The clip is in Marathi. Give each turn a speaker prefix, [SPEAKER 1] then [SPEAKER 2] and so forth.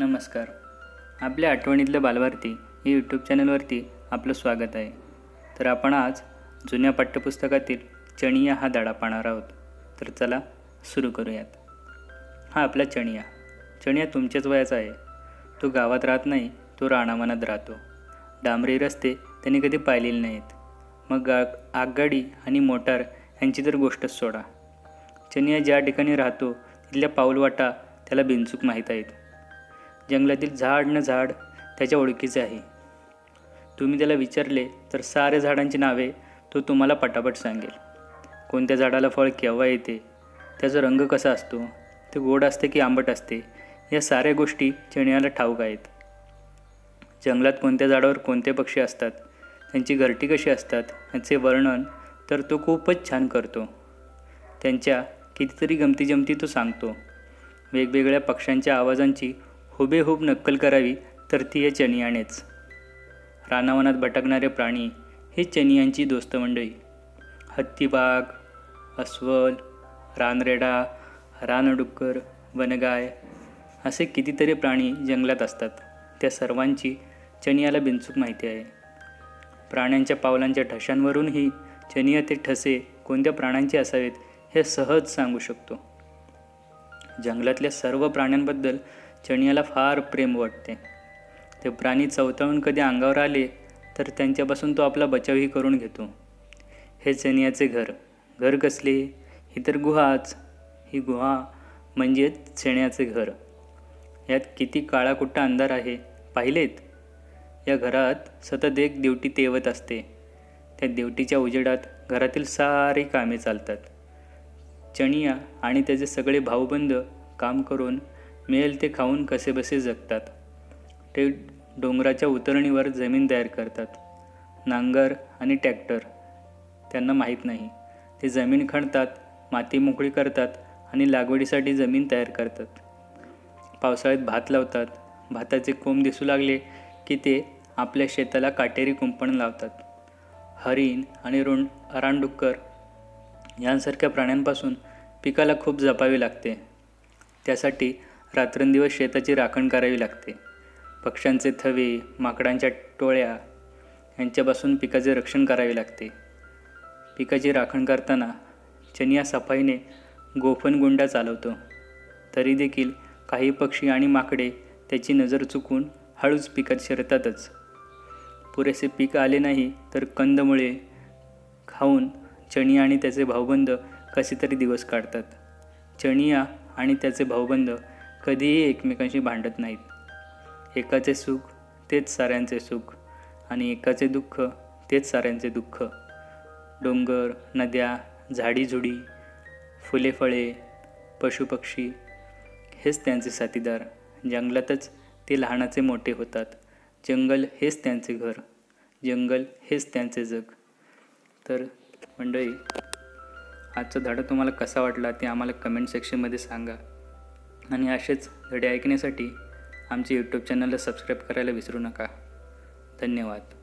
[SPEAKER 1] नमस्कार. आपल्या आठवणीतलं बालभारती या यूट्यूब चॅनलवरती आपलं स्वागत आहे. तर आपण आज जुन्या पाठ्यपुस्तकातील चणिया हा धडा पाहणार आहोत. तर चला सुरू करूयात. हा आपला चणिया. चणिया तुमच्याच वयाचा आहे. तो गावात राहत नाही तो राणामानात राहतो. डांबरी रस्ते त्याने कधी पाहिलेले नाहीत. मग गा आगगाडी आणि मोटार यांची तर गोष्टच सोडा. चनिया ज्या ठिकाणी राहतो तिथल्या पाऊलवाटा त्याला बिनचूक माहीत आहेत. जंगलातील झाड न झाड त्याच्या ओळखीचे आहे. तुम्ही त्याला विचारले तर सारे झाडांची नावे तो तुम्हाला पटापट सांगेल. कोणत्या झाडाला फळ केव्हा येते? त्याचा रंग कसा असतो? ते गोड असते की आंबट असते? या साऱ्या गोष्टी चणियाला ठाऊक आहेत. जंगलात कोणत्या झाडावर कोणते पक्षी असतात? त्यांची घरटी कशी असतात? याचे वर्णन तर तो खूपच छान करतो. त्यांच्या कितीतरी गमती जमती तो सांगतो. वेगवेगळ्या पक्ष्यांच्या आवाजांची हुबेहूब नक्कल करावी तर ती हे चनियानेच. रानावनात भटकणारे प्राणी हे चनियांची दोस्त मंडळी. हत्तीबाग अस्वल रानरेडा रानडुक्कर वनगाय असे कितीतरी प्राणी जंगलात असतात. त्या सर्वांची चनियाला बिनचूक माहिती आहे. प्राण्यांच्या पावलांच्या ठशांवरूनही चनिया ते ठसे कोणत्या प्राण्यांचे असावेत हे सहज सांगू शकतो. जंगलातल्या सर्व प्राण्यांबद्दल चणियाला फार प्रेम वाटते. ते प्राणी चवताळून कधी अंगावर आले तर त्यांच्यापासून तो आपला बचावही करून घेतो. हे चणियाचे घर. घर कसले? ही तर गुहाच. ही गुहा म्हणजेच चण्याचे घर. यात किती काळाकुट्टा अंधार आहे पाहिलेत? या घरात सतत एक देवटी तेवत असते. त्या देवटीच्या उजेडात घरातील सारी कामे चालतात. चणिया आणि त्याचे सगळे भाऊबंद काम करून मिळेल ते खाऊन कसेबसे जगतात. ते डोंगराच्या उतरणीवर जमीन तयार करतात. नांगर आणि ट्रॅक्टर त्यांना माहीत नाही. ते जमीन खणतात माती मोकळी करतात आणि लागवडीसाठी जमीन तयार करतात. पावसाळ्यात भात लावतात. भाताचे कोंब दिसू लागले की ते आपल्या शेताला काटेरी कुंपण लावतात. हरिण आणि रोण रानडुक्कर यांसारख्या प्राण्यांपासून पिकाला खूप जपावे लागते. त्यासाठी रात्रंदिवस शेताची राखण करावी लागते. पक्ष्यांचे थवे माकडांच्या टोळ्या यांच्यापासून पिकाचे रक्षण करावे लागते. पिकाची राखण करताना चनिया सफाईने गोफनगुंडा चालवतो. तरी देखील काही पक्षी आणि माकडे त्याची नजर चुकून हळूच पिकात शिरतातच. पुरेसे पीक आले नाही तर कंदमुळे खाऊन चणिया आणि त्याचे भाऊबंद कसे तरी दिवस काढतात. चणिया आणि त्याचे भाऊबंद कधीही एकमेकांशी भांडत नाहीत. एकाचे सुख तेच साऱ्यांचे सुख. आणि एकाचे दुःख तेच साऱ्यांचे दुःख. डोंगर नद्या झाडीझुडी फुले फळे पशुपक्षी हेच त्यांचे साथीदार. जंगलातच ते लहानाचे मोठे होतात. जंगल हेच त्यांचे घर. जंगल हेच त्यांचे जग. तर मंडळी आजचा धडा तुम्हाला कसा वाटला ते आम्हाला कमेंट सेक्शनमध्ये सांगा. आणि असेच धडे ऐकण्यासाठी आमचे यूट्यूब चॅनलला सबस्क्राईब करायला विसरू नका. धन्यवाद.